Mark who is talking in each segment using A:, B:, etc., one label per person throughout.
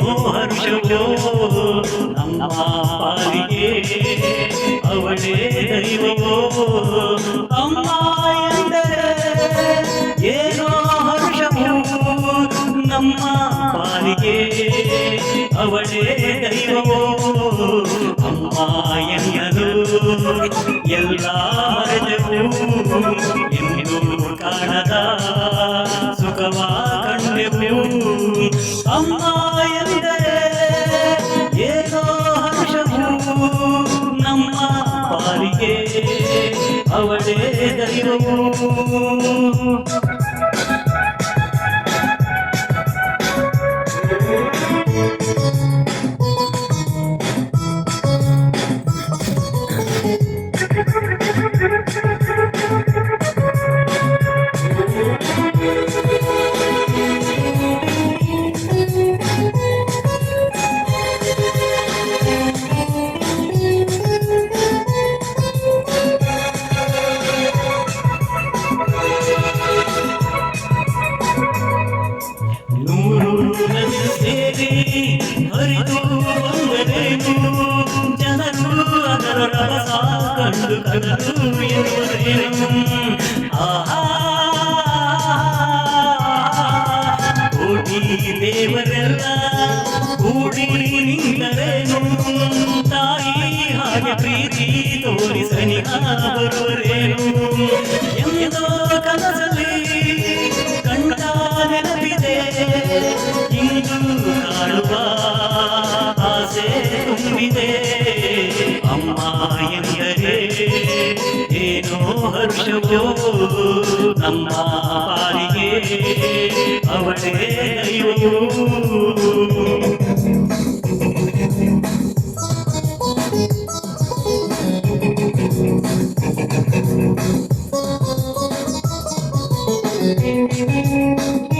A: ಏನೋ ಹರ್ಷವೋ ನಮ್ಮ ಪಾಲಿಗೆ ಅವಳೇ ದೈವವೋ ಅಮ್ಮ ಎಂದರೆ ಏನೋ ಹರ್ಷವೋ ನಮ್ಮ ಪಾಲಿಗೆ ಅವಳೇ ದೈವವೋ ಅಮ್ಮ ಎನ್ನಲು ಎಲ್ಲ ಎಂದು ಕಾಣದ అవటే దైవము ನದಿ ಸೇರಿ ಹರಿದು ಬಂದರೇನು ಜನರು ಅದರ ರಭಸ ಕಂಡು ಕನರು ಎನ್ನುವುದೇನು ಆಹಾ ಕೋಟಿ ದೇವರೆಲ್ಲ ಕೂಡಿ ನಿಂತರೇನು ತಾಯಿ ಹಾಗೆ ಪ್ರೀತಿ ತೋರಿಸನಿ ಬರುವರೇನು ಹರ್ಷವೋ ನಮ್ಮ ಪಾಲಿಗೆ ಅವಳೇ ದೈವವೋ ನನ್ನೀ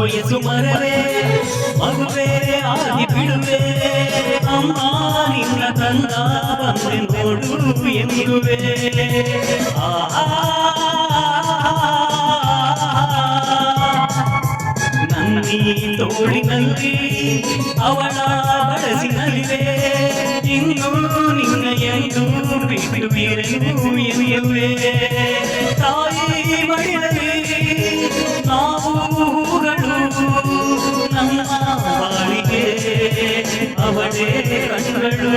A: ವಯಸ್ಸು ಮರವೇ ಮಗುವೇ ಆಗಿ ಬಿಡುವೆ ಅಮ್ಮ ನಿನ್ನ ತಂದ ಬಂದೆ ನೋಡು ಎಂದುವೆ ಆಹಾ ನನ್ನೀ ತೋಳಿನಲ್ಲಿ ಅವಳ ಬಳಸಿನಲ್ಲಿವೆ ಇನ್ನು ನಿನ್ನ ಎಂದು ಬಿಟ್ಟು ಬಿರಲು ಎನ್ನುವೆ ಅವಳೇ ಕಣ್ಣುಗಳು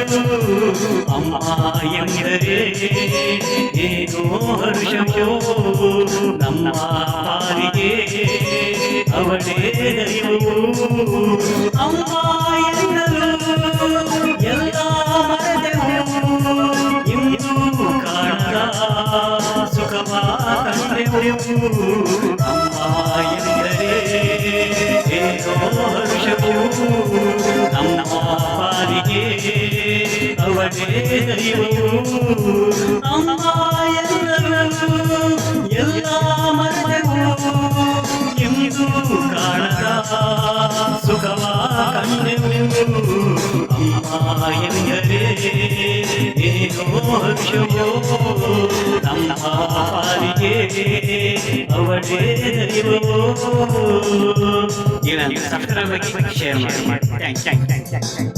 A: ಅಮ್ಮ ಎಂದರೆ ಏನೋ ಹರ್ಷವೋ ನಮ್ಮ ಬಾಳಿಗೆ ಅವಳೇ ದೈವವು ಅಮ್ಮ ಎನ್ನಲು ಎಲ್ಲ ಮರೆದೆವು ಇಂದು ಕಾಣದ ಸುಖವ ಕಂಡೆವು ಅಮ್ಮ ಎಂದರೆ ಏನೋ ಹರ್ಷವು ಎಲ್ಲ ಮರೆದೆವು ಎಂದು ಕಾಣದ ಸುಖವ ಕಂಡೆವು ಅಮ್ಮ ಎಂದರೆ ಏನೋ ಹರ್ಷವೋ ನಮ್ಮ ಪಾಲಿಗೆ ಅವಳೇ ದೈವವೋ
B: ಏನಂದ್ರೆ ಸಬ್ಸ್ಕ್ರೈಬ್ ಆಗಿ ಶೇರ್ ಮಾಡಿ ಥ್ಯಾಂಕ್ ಯು